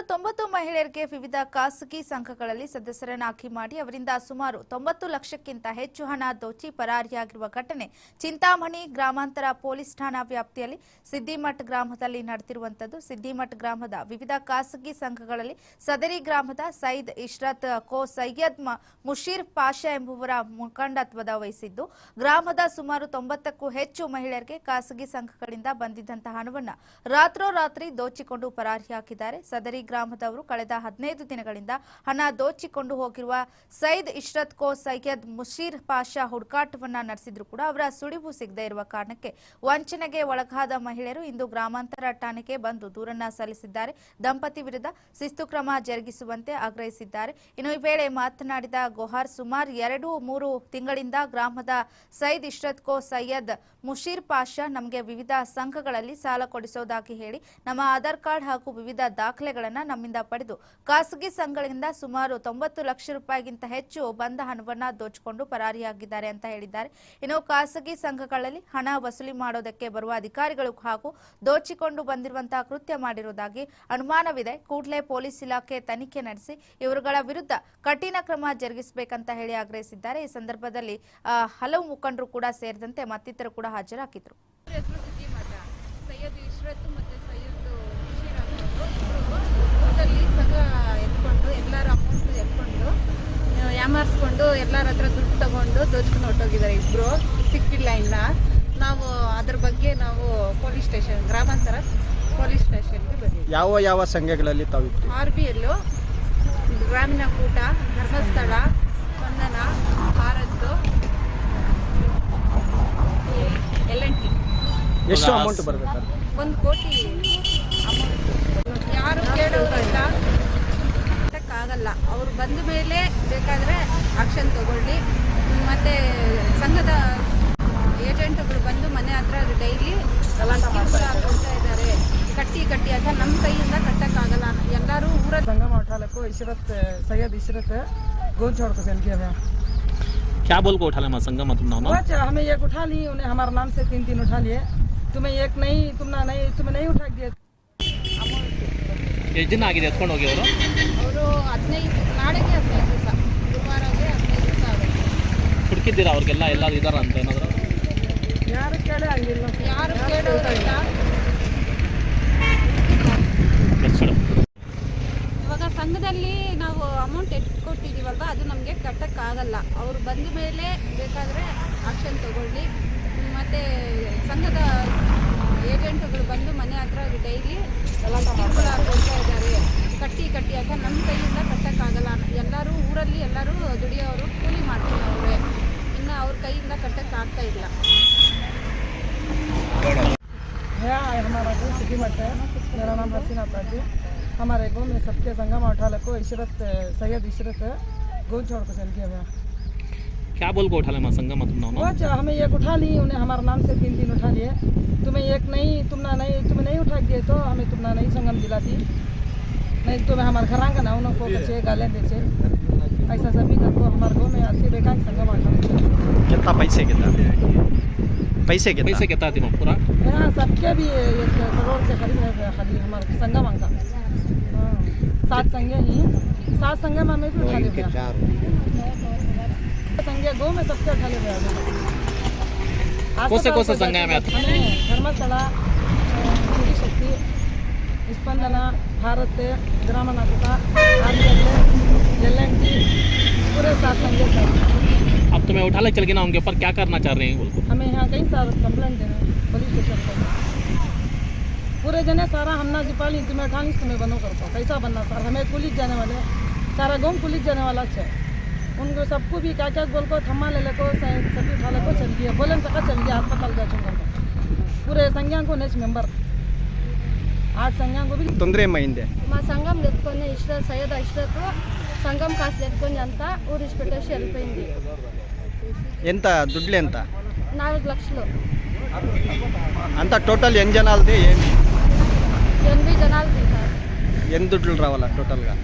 ಸುಮಾರು ತೊಂಬತ್ತು ಮಹಿಳೆಯರಿಗೆ ವಿವಿಧ ಖಾಸಗಿ ಸಂಘಗಳಲ್ಲಿ ಸದಸ್ಯರನ್ನಾಗಿ ಮಾಡಿ ಅವರಿಂದ ಸುಮಾರು ತೊಂಬತ್ತು ಲಕ್ಷಕ್ಕಿಂತ ಹೆಚ್ಚು ಹಣ ದೋಚಿ ಪರಾರಿಯಾಗಿರುವ ಘಟನೆ ಚಿಂತಾಮಣಿ ಗ್ರಾಮಾಂತರ ಪೊಲೀಸ್ ಠಾಣಾ ವ್ಯಾಪ್ತಿಯಲ್ಲಿ ಸಿದ್ದಿಮಠ್ ಗ್ರಾಮದಲ್ಲಿ ನಡೆದಿರುವಂತದ್ದು ಸಿದ್ದಿಮಠ್ ಗ್ರಾಮದ ವಿವಿಧ ಖಾಸಗಿ ಸಂಘಗಳಲ್ಲಿ ಸದರಿ ಗ್ರಾಮದ ಸೈದ್ ಇಶ್ರತ್ ಕೋ ಸೈಯದ್ ಮುಷೀರ್ ಪಾಷಾ ಎಂಬುವರ ಮುಖಂಡತ್ವದ ವಹಿಸಿದ್ದು, ಗ್ರಾಮದ ಸುಮಾರು ತೊಂಬತ್ತಕ್ಕೂ ಹೆಚ್ಚು ಮಹಿಳೆಯರಿಗೆ ಖಾಸಗಿ ಸಂಘಗಳಿಂದ ಬಂದಿದ್ದಂತಹ ಹಣವನ್ನು ರಾತ್ರೋರಾತ್ರಿ ದೋಚಿಕೊಂಡು ಪರಾರಿಯಾಗಿದ್ದಾರೆ. ಸದರಿ ಗ್ರಾಮದವರು ಕಳೆದ ಹದಿನೈದು ದಿನಗಳಿಂದ ಹಣ ದೋಚಿಕೊಂಡು ಹೋಗಿರುವ ಸೈದ್ ಇಶ್ರತ್ ಕೋ ಸೈಯದ್ ಮುಷೀರ್ ಪಾಷಾ ಹುಡುಕಾಟವನ್ನ ನಡೆಸಿದ್ರು ಕೂಡ ಅವರ ಸುಳಿವು ಸಿಗದೇ ಇರುವ ಕಾರಣಕ್ಕೆ ವಂಚನೆಗೆ ಒಳಗಾದ ಮಹಿಳೆಯರು ಇಂದು ಗ್ರಾಮಾಂತರ ಠಾಣೆಗೆ ಬಂದು ದೂರನ್ನ ಸಲ್ಲಿಸಿದ್ದಾರೆ. ದಂಪತಿ ವಿರುದ್ಧ ಶಿಸ್ತು ಕ್ರಮ ಜರುಗಿಸುವಂತೆ ಆಗ್ರಹಿಸಿದ್ದಾರೆ. ಇನ್ನು ಈ ವೇಳೆ ಮಾತನಾಡಿದ ಗೊಹಾರ್, ಸುಮಾರ್ ಎರಡು ಮೂರು ತಿಂಗಳಿಂದ ಗ್ರಾಮದ ಸೈದ್ ಇಶ್ರತ್ ಕೋ ಸೈಯದ್ ಮುಷೀರ್ ಪಾಷಾ ನಮಗೆ ವಿವಿಧ ಸಂಘಗಳಲ್ಲಿ ಸಾಲ ಕೊಡಿಸೋದಾಗಿ ಹೇಳಿ ನಮ್ಮ ಆಧಾರ್ ಕಾರ್ಡ್ ಹಾಗೂ ವಿವಿಧ ದಾಖಲೆಗಳನ್ನು ನಮ್ಮಿಂದ ಪಡೆದು ಖಾಸಗಿ ಸಂಘಗಳಿಂದ ಸುಮಾರು ತೊಂಬತ್ತು ಲಕ್ಷ ರೂಪಾಯಿಗಿಂತ ಹೆಚ್ಚು ಬಂದ ಹಣವನ್ನ ದೋಚಿಕೊಂಡು ಪರಾರಿಯಾಗಿದ್ದಾರೆ ಅಂತ ಹೇಳಿದ್ದಾರೆ. ಇನ್ನು ಖಾಸಗಿ ಸಂಘಗಳಲ್ಲಿ ಹಣ ವಸೂಲಿ ಮಾಡೋದಕ್ಕೆ ಬರುವ ಅಧಿಕಾರಿಗಳು ಹಾಗೂ ದೋಚಿಕೊಂಡು ಬಂದಿರುವಂತಹ ಕೃತ್ಯ ಮಾಡಿರುವುದಾಗಿ ಅನುಮಾನವಿದೆ. ಕೂಡಲೇ ಪೊಲೀಸ್ ಇಲಾಖೆ ತನಿಖೆ ನಡೆಸಿ ಇವರುಗಳ ವಿರುದ್ಧ ಕಠಿಣ ಕ್ರಮ ಜರುಗಿಸಬೇಕಂತ ಹೇಳಿ ಆಗ್ರಹಿಸಿದ್ದಾರೆ. ಈ ಸಂದರ್ಭದಲ್ಲಿ ಹಲವು ಮುಖಂಡರು ಕೂಡ ಸೇರಿದಂತೆ ಮತ್ತಿತರರು ಕೂಡ ಹಾಜರಾಗಿದ್ರು ಹೆಸರು ಸಿದ್ದಿಮಠ ಸೈಯದ್ ಇಶ್ರತ್ ಮತ್ತು ಸೈಯದ್ ಬಶೀರ್ ಅನ್ನೋರು ಇಬ್ಬರು ಊರಲ್ಲಿ ಸಂಘ ಎತ್ಕೊಂಡು ಎಲ್ಲರ ಅಮೌಂಟ್ ಎತ್ಕೊಂಡು ಆ, ಎಲ್ಲರ ಹತ್ರ ದುಡ್ಡು ತಗೊಂಡು ದೋಚ್ಕೊಂಡು ಹೊಟ್ಟೋಗಿದ್ದಾರೆ ಇಬ್ರು ಸಿಕ್ಕಿಲ್ಲ ಇನ್ನ. ನಾವು ಅದ್ರ ಬಗ್ಗೆ ನಾವು ಪೊಲೀಸ್ ಸ್ಟೇಷನ್ ಗ್ರಾಮಾಂತರ ಪೊಲೀಸ್ ಸ್ಟೇಷನ್ಗೆ ಬಂದಿದ್ದೀವಿ ಯಾವ ಯಾವ ಸಂಘಗಳಲ್ಲಿ ತಾವು R B L Grameena Koota Dharmasthala Spandana Bharat L N T. ಎಷ್ಟು ಅಮೌಂಟ್ ಬರ್ಬೇಕು ಒಂದು ಕೋಟಿ ಅಮೌಂಟ್ ಯಾರು ಕೇಳೋದಿಲ್ಲ ಆಗಲ್ಲ. ಅವ್ರು ಬಂದ ಮೇಲೆ ಬೇಕಾದರೆ ಆಕ್ಷನ್ ತಗೊಳ್ಳಿ ಮತ್ತೆ ಸಂಘದ ಏಜೆಂಟ್ಗಳು ಬಂದು ಮನೆ ಹತ್ರ ಡೈಲಿ ಕೊಡ್ತಾ ಇದ್ದಾರೆ ಕಟ್ಟಿ ಕಟ್ಟಿ ಅಂತ ನಮ್ಮ ಕೈಯಿಂದ ಕಟ್ಟಕ್ಕಾಗಲ್ಲ ಎಲ್ಲರೂ ಊರ संगम उठा को इशरत सैयद इशरत गोल छोड़ को सेल किया हुआ क्या बोल को उठा लेना संगम तुम नाम बस हमें एक उठा ली उन्हें हमारे नाम से तीन तीन उठा लिए तुम्हें एक नहीं तुमने नहीं तुम्हें नहीं उठा दिया ಎಷ್ಟು ದಿನ ಆಗಿದೆ ಎತ್ಕೊಂಡು ಹೋಗಿ ಅವರು ಅವರು ಹದಿನೈದು ನಾಳೆಗೆ ಹದಿನೈದು ದಿವಸ ಹಾಕಿದ್ದೀರಾ ಅವ್ರಿಗೆಲ್ಲ? ಎಲ್ಲ ಇದಾರ ಅಂತ ಏನಾದ್ರು? ಯಾರು ಕೇಳೋ ಯಾರು ಇವಾಗ ಸಂಘದಲ್ಲಿ ನಾವು ಅಮೌಂಟ್ ಎಟ್ಟು ಕೊಟ್ಟಿದ್ದೀವಲ್ವ ಅದು ನಮಗೆ ಕಟ್ಟಕ್ಕಾಗಲ್ಲ ಅವರು ಬಂದ ಮೇಲೆ ಬೇಕಾದರೆ ಆಕ್ಷನ್ ತಗೊಳ್ಳಿ. ಮತ್ತು ಸಂಘದ ಏಜೆಂಟ್ಗಳು ಬಂದು ಮನೆ ಹತ್ರ ಡೈಲಿ ಕಟ್ಟಿ ಕಟ್ಟಿ ಅಂತ ನಮ್ಮ ಕೈಯಿಂದ है हमारा गाँव सिटी मठ है। मेरा नाम हसीना ताजी। हमारे गाँव में सबके संगम उठा को इशरत सैयद इशरत गोल छोड़ को किया हुआ। क्या बोल को उठा लेना संगम? बस हमें एक उठा ली उन्हें हमारे नाम से तीन दिन उठा लिए। तुम्हें एक नहीं तुमने नहीं तुम्हें नहीं उठा दिए तो हमें तुमने नहीं संगम दिला दिलाती नहीं तुम्हें हमारे घर का ना उनको बचे गाले बेचे। ऐसा सभी को हमारे गाँव में अस्सी बेकार संगम उठा कितना पैसे कितना? पैसे कितना पैसे कितना थी पूरा यहाँ सबके भी एक करोड़ के करीब है खाली हमारे संगम अंका हाँ, सात संगे ही सात संगे में हमें भी उठा ले संगे गो में सबके उठा ले कौन से- कौन से संघ है में आते? ಧರ್ಮಸ್ಥಳ ಸಿರಿ ಶಕ್ತಿ ಸ್ಪಂದನ ಭಾರತ್ ಗ್ರಾಮನಾಟಕ एल एन टी पूरे सात संगे सर अब तुम्हें उठा ले चल गए ना उनके ऊपर क्या करना चाह रहे हैं बोल को हमें यहाँ कई सारा कंप्लेंट देना है पुलिस स्टेशन पर पूरे जने सारा हमना जिपाली तुम्हें उठानी तुम्हें बनो करता कैसा बनना सर हमें पुलिस जाने वाले हैं। सारा गाँव पुलिस जाने वाला है उनको सबको भी क्या क्या बोल को थम्मा ले लेको स- सभी उठा लेको चल गया बोले सका चल गया अस्पताल का चुन पूरे संज्ञा को नेक्स्ट मेंबर आठ संज्ञा को भी ತೊಂದರೆ ಏಮ್ಮ ಹಿಂದೆ మా సంఘం ఎత్తుకొని ఇష్రత్ సయ్యద్ ఇష్రత్ సంఘం కాస్త ఎత్తుకొని అంతా ఊరు ఇచ్చిపెట్టేసి వెళ్ళిపోయింది ఎంత? దుడ్లు ఎంత? నాలుగు లక్షలు. టోటల్ ఎన్ని జనాలది ఏమి? ఎనిమిది ఎన్ని దుడ్లు రావాలా టోటల్గా?